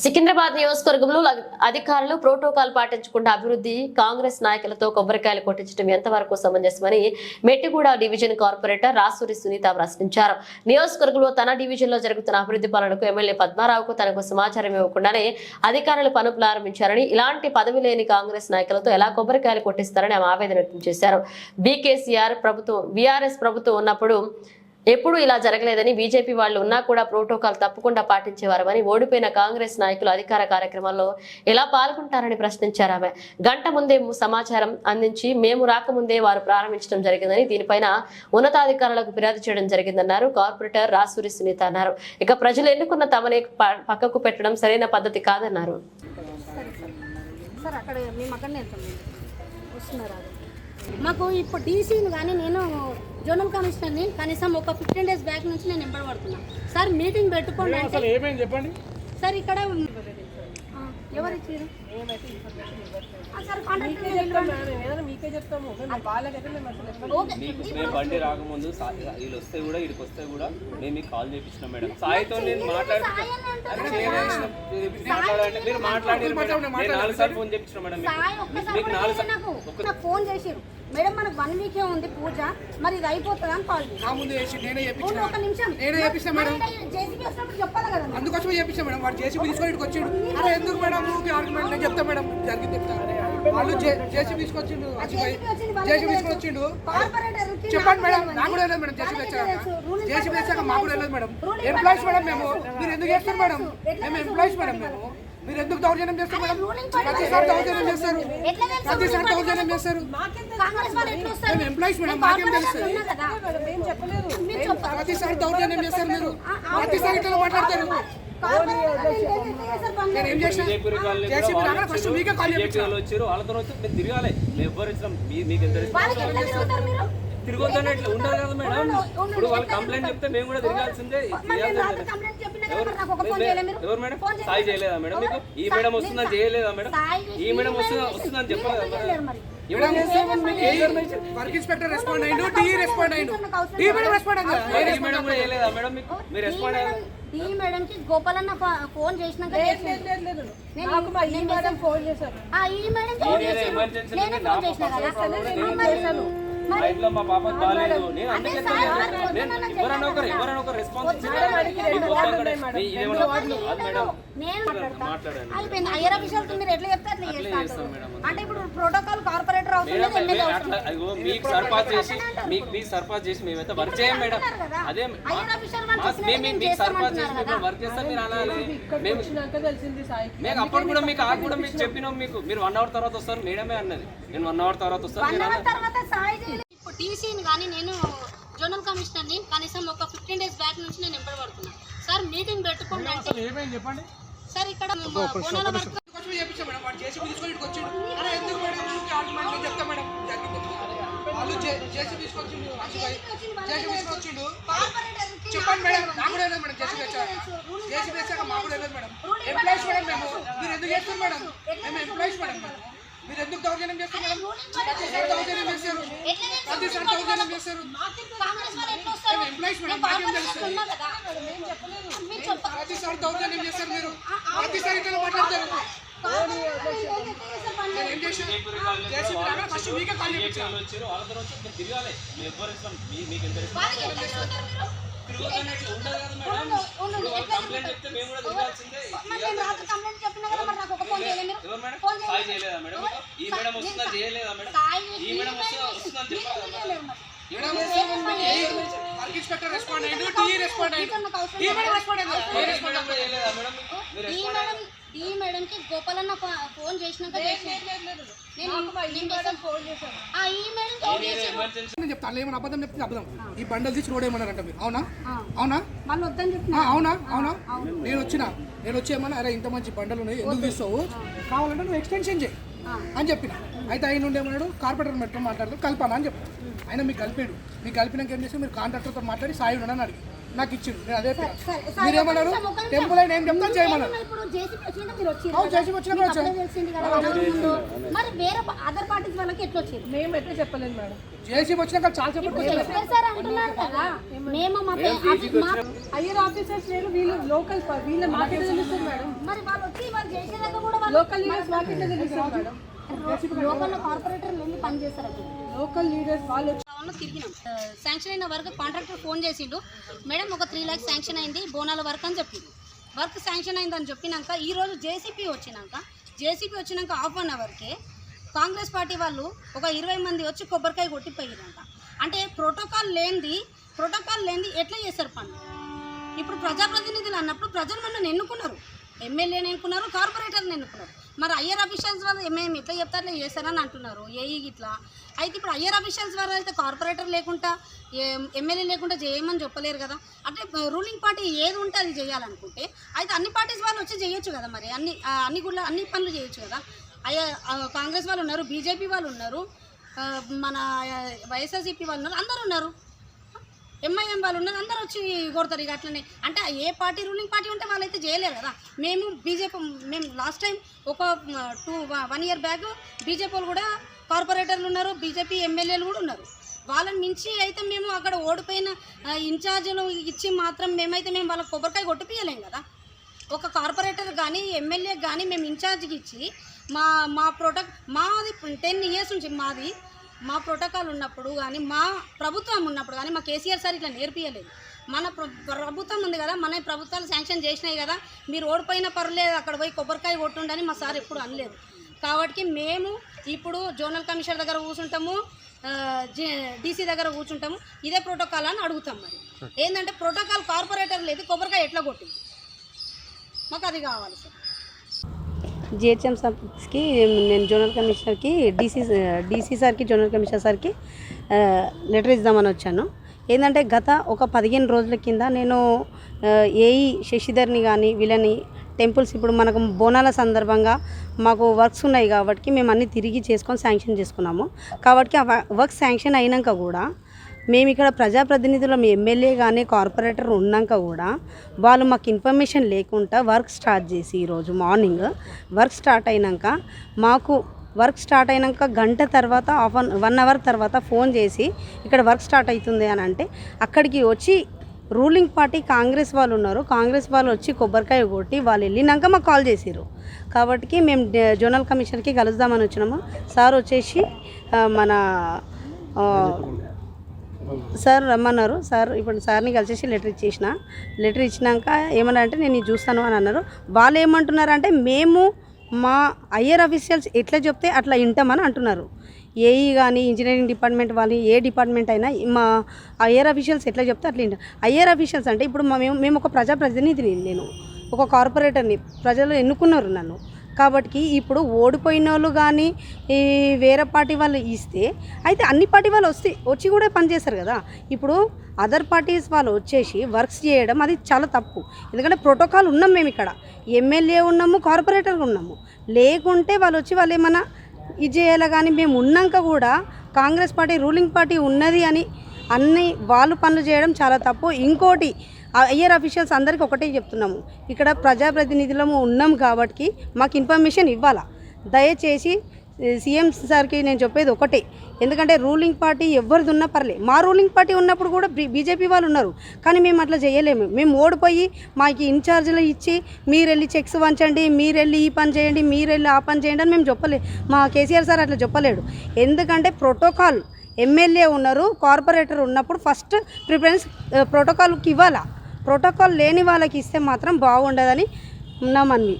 సికింద్రాబాద్ నియోజకవర్గంలో అధికారులు ప్రోటోకాల్ పాటించకుండా అభివృద్ధి కాంగ్రెస్ నాయకులతో కొబ్బరికాయలు కొట్టించడం ఎంతవరకు సమంజసమని మెట్టిగూడ డివిజన్ కార్పొరేటర్ రాసూరి సునీత ప్రశ్నించారు. నియోజకవర్గంలో తన డివిజన్లో జరుగుతున్న అభివృద్ధి పనులకు ఎమ్మెల్యే పద్మారావుకు తనకు సమాచారం ఇవ్వకుండానే అధికారులు పనులు ప్రారంభించారని ఇలాంటి పదవి లేని కాంగ్రెస్ నాయకులతో ఎలా కొబ్బరికాయలు కొట్టిస్తారని ఆమె ఆవేదన వ్యక్తం చేశారు. బీకేసీఆర్ ప్రభుత్వం బీఆర్ఎస్ ప్రభుత్వం ఉన్నప్పుడు ఎప్పుడూ ఇలా జరగలేదని బీజేపీ వాళ్ళు ఉన్నా కూడా ప్రోటోకాల్ తప్పకుండా పాటించేవారని ఓడిపోయిన కాంగ్రెస్ నాయకులు అధికార కార్యక్రమాల్లో ఎలా పాల్గొంటారని ప్రశ్నించారు ఆమె. గంట ముందే సమాచారం అందించి మేము రాకముందే వారు ప్రారంభించడం జరిగిందని దీనిపైన ఉన్నతాధికారులకు ఫిర్యాదు చేయడం జరిగిందన్నారు. కార్పొరేటర్ రాసూరి సునీత అన్నారు. ఇక ప్రజలు ఎన్నుకున్న తమనే ప- పక్కకు పెట్టడం సరైన పద్ధతి కాదన్నారు. సార్ అక్కడ మేము. అక్కడనే వస్తున్నారు? మాకు ఇప్పుడు డీసీని కానీ నేను జోనల్ కమిషనర్ని కనీసం ఒక ఫిఫ్టీన్ డేస్ బ్యాక్ నుంచి నేను ఎంబడి పడుతున్నా సార్ మీటింగ్ పెట్టుకోండి అంటే చెప్పండి? సార్ ఇక్కడ ఎవరు ఇచ్చారు? బండి రాకముందు వీళ్ళు వస్తే కూడా ఇక్కడికి వస్తే కూడా మేము మీకు కాల్ చేపించినాం మేడం. సాయితో నేను మాట్లాడి అది చేయలేదు. మీరు మాట్లాడండి మీరు మాట్లాడారు మేడం. నేను నాలుగు సార్లు ఫోన్ చేపించిన మేడం మీకు. నాలుగు నాకు ఫోన్ చేసిరు మేడం మనకు వన్ వీకే ఉంది పూజ. మరి ఇది అయిపోతుందా అని కాల్ ఒక నిమిషం. జేసీబీ వచ్చినప్పుడు చెప్పాలి కదా మీరు. అందుకోసమే చేపించిన మేడం. వాడు తీసుకొని ఇక్కడికి వచ్చాడు. అరే ఎందుకు మేడం? ఆర్గ్యుమెంట్ నేను చెప్తా మేడం. జరిగింది చెప్తా. వాళ్ళు చేసి తీసుకొచ్చిండు. తెలుసు. తీసుకొని వచ్చిండు చెప్పండి మేడం. నాకు కూడా మేడం. చేసి చేసి ప్రకారం తెచ్చాక మాకు కూడా. వెళ్ళదు మేడం. Employees madam. మేము. మీరు ఎందుకు చేస్తారు మేడం? మేము? ఎంప్లాయీస్ మేడం మేము. మీరు ఎందుకు దౌర్జన్యం చేస్తారు మేడం? ప్రతిసారి. దౌర్జన్యం చేస్తారు? ప్రతిసారి దౌర్జన్యం చేస్తారు? కాంగ్రెస్ వాళ్ళు ఎట్లా వస్తారు? మేము ఎంప్లాయీస్ మేడం మాకేం కార్పొరేటర్ తెలుసు? ఉన్నా కదా. మేము చెప్పలేదు. మీరు చెప్పాలి. ప్రతిసారి దౌర్జన్యం చేస్తారు మీరు. ప్రతిసారి ఇట్లా మాట్లాడతారు? నేను ఏం చేసిన? చేసి మీరు అక్కడ ఫస్ట్. మీకే కాల్ వాళ్ళతో తిరగాలి. మేము ఎవ్వరు ఇచ్చినాం? మీకు ఎంత ఇష్టం? వాళ్ళకి ఎట్లా తిరుగుతారు మీరు? తిరగొద్దని ఎట్లా ఉండాలి కదా మేడం? ఇప్పుడు వాళ్ళు కంప్లైంట్ చెప్తే మేము కూడా తిరగాల్సిందే. ఎవరు మరి నాకు ఒక ఫోన్ చేయలే మీరు? ఎవరు మేడం. సాయి చేయలేదా మేడం మీకు? ఈ మేడం వస్తుందని చేయలేదా మేడం? ఈ మేడం వస్తుందా మేడం వస్తుందని చేసి- చెప్పాలి? మీరు. చేయలేరు మరి. ఎవరు చేస్తే మీకు ఏ ఇన్ఫర్మేషన్ వర్క్ ఇన్స్పెక్టర్ రెస్పాండ్ అయ్యిండు రెస్పాండ్ అయ్యిండు మేడం రెస్పాండ్ మేడం కూడా చేయలేదా మేడం మీకు? మీరు రెస్పాండ్ మేడం- ఈ మేడం కి ఫోన్ చేసినాక ఈ మేడం ఫోన్ చేశారు. ఆ, ఈ మేడం ఫోన్ నేనే చేసిండు. ఎమర్జెన్సీ నేనే నా ఫోన్ చేసిన కదా. మా పాప బాగాలేదు నేను అందుకే ఎవరైనా ఒకరు ఎవరైనా ఒకరు రెస్పాన్స్. మేడం. అంటే ఇప్పుడు ప్రోటోకాల్ మేడం మీకు సర్పాస్ చేసి మీకు మీకు సర్పాస్ చేసి మేమైతే వర్క్ చేయం మేడం. అదే మేము మీకు సర్పాస్ చేసి చేస్తామంటున్నారు మేము వర్క్ చేస్తాం మీరు అనాలి మేము మేము అప్పుడు కూడా మీకు ఆ కూడా మీకు చెప్పినాం మీకు. మీరు వన్ అవర్ తర్వాత వస్తారు మేడమే అన్నది. నేను వన్ అవర్ తర్వాత వస్తాను. ఇప్పుడు టీసీని కానీ నేను జోనల్ కమిషనర్ని కనీసం ఒక ఫిఫ్టీన్ డేస్ బ్యాక్ నుంచి నేను ఎంబడి పడుతున్నా. సార్ మీటింగ్ పెట్టుకోండి చెప్పండి? సార్ ఇక్కడ వర్క్ చేసి తీసుకొని ఇక్కడికి వచ్చాడు. ఎందుకు మేడం నువ్వు చెప్తా మేడం? వాళ్ళు చే- చేసి తీసుకొచ్చిండు చేసి తీసుకొచ్చిండు. చెప్పండి మేడం నాకు కూడా వెళ్ళదు మేడం చేసి తెచ్చాక చేసి తెచ్చాక మాకు కూడా వెళ్ళదు మేడం. ఎంప్లాయీస్ మేడం మేము. మీరు ఎందుకు చేస్తారు మేడం? మేము ఎంప్లాయీస్ మేడం మీరు ఎందుకు దౌర్జన్యం చేస్తారు మేడం? ప్రతిసారి దౌర్జన్యం చేస్తారు ప్రతిసారి దౌర్జన్యం చేస్తారు మేము ఎంప్లాయీస్ మేడం మాకేం కార్పొరేటర్ తెలుసు? ప్రతిసారి దౌర్జన్యం చేస్తారు మీరు. ప్రతిసారి ఇట్లా మాట్లాడతారు. ఈ మేడం వస్తుందా చేయలేదా మేడం ఈ మేడం వస్తుందా వస్తుందని చెప్పాలి ఇన్స్పెక్టర్ రెస్పాండ్ అయ్యిండు టీ రెస్పాండ్ అయ్యిండు టీ రెస్పాండ్ అయ్యింది ఈ మేడం కూడా చేయలేదా మేడం మీరు ఈ మేడం ఈ మేడం కి గోపాలన్న ఫోన్ చేసినాక చెప్తాను ఏమైనా అబద్ధం చెప్తే అబద్ధం. ఈ బండల్ తీసి రోడ్ ఏమన్నారంట మీరు. అవునా. అవునా? వాళ్ళు వద్దని అవునా? అవునా? నేను వచ్చిన. నేను వచ్చి ఏమన్నా అరే ఇంత మంచి బండలు ఉన్నాయి ఎందుకు తీస్తావు? కావాలంటే నువ్వు ఎక్స్టెన్షన్ చేయి. అని చెప్పిన. అయితే ఆయన నుండి ఏమన్నాడు కార్పొరేటర్ మెట్రో మాట్లాడుతూ కలిపాను? అని చెప్పాను. ఆయన మీకు కలిపాడు. మీకు కలిపినాక ఏం చేసి మీరు కాంట్రాక్టర్తో మాట్లాడి సాయి ఉన్నాడు అని అడిగి నాకు ఇచ్చిండు. నేను అదే మీరు ఏమన్నారు. టెంపుల్ అయినా ఏం చెప్తాను చేయమన్నారు. మీకు వచ్చాను. మరి వేరే అదర్ పార్టీస్ వాళ్ళకి ఎట్లా వచ్చింది మేము ఎట్లా చెప్పలేదు మేడం. జేసీ వచ్చినాక చాలా చెప్పారు సార్ అంటున్నారు కదా మేము మా పే- అది మా- హయ్యర్ ఆఫీసర్స్ లేరు వీళ్ళు లోకల్ వీళ్ళ మార్కెట్ తెలుస్తుంది మేడం. మరి వాళ్ళు వచ్చి వాళ్ళు చేసేదాకా కూడా వాళ్ళు లోకల్ లీడర్స్ మార్కెట్ తెలుస్తుంది మేడం. లోకల్ కార్పొరేటర్లు వెళ్ళి పని చేస్తారు అక్కడ? లోకల్ లీడర్స్ వాళ్ళు వచ్చి తిరిగినాం. శాంక్షన్ అయిన వర్క్ కాంట్రాక్టర్ ఫోన్ చేసిండు మేడం ఒక త్రీ ల్యాక్స్ శాంక్షన్ అయింది బోనాల వర్క్ అని చెప్పింది వర్క్ శాంక్షన్ అయిందని చెప్పినాక ఈరోజు జేసీపీ వచ్చినాక జేసీపీ వచ్చినాక హాఫ్ అన్ అవర్కే కాంగ్రెస్ పార్టీ వాళ్ళు ఒక ఇరవై మంది వచ్చి కొబ్బరికాయ కొట్టిపోయారంట. అంటే ప్రోటోకాల్ లేనిది ప్రోటోకాల్ లేనిది ఎట్లా చేస్తారు పని ఇప్పుడు ప్రజాప్రతినిధులు అన్నప్పుడు ప్రజలు మనల్ని ఎన్నుకున్నారు. ఎమ్మెల్యేని ఎన్నుకున్నారు కార్పొరేటర్ని ఎన్నుకున్నారు. మరి అయ్యర్ అఫీషియల్స్ వాళ్ళు మేము ఇట్లా చెప్తే చేస్తారని అంటున్నారు ఏఈ ఇట్లా. అయితే ఇప్పుడు హయ్యర్ అఫీషియల్స్ వాళ్ళు అయితే కార్పొరేటర్ లేకుండా ఎమ్మెల్యే లేకుండా చేయమని చెప్పలేరు కదా. అంటే రూలింగ్ పార్టీ ఏది ఉంటే అది చేయాలనుకుంటే అయితే అన్ని పార్టీస్ వాళ్ళు వచ్చి చేయొచ్చు కదా మరి. అన్ని అన్ని గుళ్ళ అన్ని పనులు చేయొచ్చు కదా. అయ్యా కాంగ్రెస్ వాళ్ళు ఉన్నారు బీజేపీ వాళ్ళు ఉన్నారు మన వైఎస్ఆర్సీపీ వాళ్ళు ఉన్నారు అందరు ఉన్నారు. ఎంఐఎం వాళ్ళు ఉన్నారు అందరూ వచ్చి కొడతారు ఇక అట్లనే. అంటే ఏ పార్టీ రూలింగ్ పార్టీ ఉంటే వాళ్ళైతే చేయలేరు కదా. మేము బీజేపీ మేము లాస్ట్ టైం ఒక two one year back BJP వాళ్ళు కూడా కార్పొరేటర్లు ఉన్నారు బీజేపీ ఎమ్మెల్యేలు కూడా ఉన్నారు. వాళ్ళని మించి అయితే మేము అక్కడ ఓడిపోయిన ఇన్ఛార్జీలు ఇచ్చి మాత్రం మేమైతే మేము వాళ్ళకి కొబ్బరికాయ కొట్టిపియలేం కదా. ఒక కార్పొరేటర్ కానీ ఎమ్మెల్యే కానీ మేము ఇన్ఛార్జ్కి ఇచ్చి మా మా ప్రొడక్ట్ మాది టెన్ ఇయర్స్ నుంచి మాది మా ప్రోటోకాల్ ఉన్నప్పుడు కానీ మా ప్రభుత్వం ఉన్నప్పుడు కానీ మా కేసీఆర్ సార్ ఇట్లా నేర్పియలేదు. మన ప్ర- ప్రభుత్వం ఉంది కదా మన ప్రభుత్వాలు శాంక్షన్ చేసినాయి కదా మీరు ఓడిపోయిన పర్లేదు అక్కడ పోయి కొబ్బరికాయ కొట్టుండని మా సార్ ఎప్పుడు అనలేదు. కాబట్టి మేము ఇప్పుడు జోనల్ కమిషనర్ దగ్గర కూర్చుంటాము డీసీ దగ్గర కూర్చుంటాము ఇదే ప్రోటోకాల్ అని అడుగుతాం మరి. ఏంటంటే ప్రోటోకాల్ కార్పొరేటర్ లేదు కొబ్బరికాయ ఎట్లా కొట్టింది? మాకు అది కావాలి సార్. జిహెచ్ఎం సార్కి నేను జోనల్ కమిషనర్కి డీసీ డీసీ సార్కి జోనల్ కమిషనర్ సార్కి లెటర్ ఇద్దామని వచ్చాను. ఏంటంటే గత ఒక పదిహేను రోజుల కింద నేను ఏఈ శశిధర్ని కానీ వీళ్ళని టెంపుల్స్ ఇప్పుడు మనకు బోనాల సందర్భంగా మాకు వర్క్స్ ఉన్నాయి కాబట్టి మేము అన్నీ తిరిగి చేసుకొని శాంక్షన్ చేసుకున్నాము. కాబట్టి ఆ వర్క్ శాంక్షన్ అయినాక కూడా మేము ఇక్కడ ప్రజాప్రతినిధులు మీ ఎమ్మెల్యే కానీ కార్పొరేటర్ ఉన్నాక కూడా వాళ్ళు మాకు ఇన్ఫర్మేషన్ లేకుండా వర్క్ స్టార్ట్ చేసి ఈరోజు మార్నింగ్ వర్క్ స్టార్ట్ అయినాక మాకు వర్క్ స్టార్ట్ అయినాక గంట తర్వాత హాఫ్ అన్ వన్ అవర్ తర్వాత ఫోన్ చేసి ఇక్కడ వర్క్ స్టార్ట్ అవుతుంది అని అంటే అక్కడికి వచ్చి రూలింగ్ పార్టీ కాంగ్రెస్ వాళ్ళు ఉన్నారు. కాంగ్రెస్ వాళ్ళు వచ్చి కొబ్బరికాయ కొట్టి వాళ్ళు వెళ్ళినాక మాకు కాల్ చేసిర్రు. కాబట్టి మేము జోనల్ కమిషన్కి కలుద్దామని వచ్చినాము. సార్ వచ్చేసి మన సార్ రమ్మన్నారు. సార్ ఇప్పుడు సార్ని కలిసేసి లెటర్ ఇచ్చేసిన. లెటర్ ఇచ్చినాక ఏమన్నా అంటే నేను చూస్తాను అని అన్నారు. వాళ్ళు ఏమంటున్నారు అంటే మేము మా ఐఆర్ అఫీషియల్స్ ఎట్లా చెప్తే అట్లా వింటామని అంటున్నారు. ఏఈ కానీ ఇంజనీరింగ్ డిపార్ట్మెంట్ వాళ్ళు ఏ డిపార్ట్మెంట్ అయినా మా ఐఆర్ అఫీషియల్స్ ఎట్లా చెప్తే అట్లా వింటాం ఐఆర్ అఫీషియల్స్ అంటే ఇప్పుడు మేము మేము ఒక ప్రజాప్రతినిధిని నేను ఒక కార్పొరేటర్ని ప్రజలు ఎన్నుకున్నారు నన్ను. కాబట్టి ఇప్పుడు ఓడిపోయిన వాళ్ళు కానీ ఈ వేరే పార్టీ వాళ్ళు ఇస్తే అయితే అన్ని పార్టీ వాళ్ళు వస్తే వచ్చి కూడా పనిచేస్తారు కదా. ఇప్పుడు అదర్ పార్టీస్ వాళ్ళు వచ్చేసి వర్క్స్ చేయడం అది చాలా తప్పు. ఎందుకంటే ప్రోటోకాల్ ఉన్నాం మేము ఇక్కడ. ఎమ్మెల్యే ఉన్నాము కార్పొరేటర్ ఉన్నాము. లేకుంటే వాళ్ళు వచ్చి వాళ్ళు ఏమన్నా ఇది చేయాలి కానీ మేము ఉన్నాక కూడా కాంగ్రెస్ పార్టీ రూలింగ్ పార్టీ ఉన్నది అని అన్ని వాళ్ళు పనులు చేయడం చాలా తప్పు. ఇంకోటి ఐఆర్ అఫీషియల్స్ అందరికీ ఒకటే చెప్తున్నాము. ఇక్కడ ప్రజాప్రతినిధులము ఉన్నాం కాబట్టి మాకు ఇన్ఫర్మేషన్ ఇవ్వాలా? దయచేసి సీఎం సార్కి నేను చెప్పేది ఒకటే. ఎందుకంటే రూలింగ్ పార్టీ ఎవరిది ఉన్నా పర్లే. మా రూలింగ్ పార్టీ ఉన్నప్పుడు కూడా బీజేపీ వాళ్ళు ఉన్నారు. కానీ మేము అట్లా చేయలేము. మేము ఓడిపోయి మాకు ఇన్ఛార్జీలు ఇచ్చి మీరు వెళ్ళి చెక్స్ వంచండి మీరు వెళ్ళి ఈ పని చేయండి మీరు వెళ్ళి ఆ పని చేయండి అని మేము చెప్పలే. మా కేసీఆర్ సార్ అట్లా చెప్పలేడు. ఎందుకంటే ప్రోటోకాల్ ఎమ్మెల్యే ఉన్నారు కార్పొరేటర్ ఉన్నప్పుడు ఫస్ట్ ప్రిఫరెన్స్ ప్రోటోకాల్కి ఇవ్వాలా? ప్రోటోకాల్ లేని వాళ్ళకి ఇస్తే మాత్రం బాగుండదని నా మనవి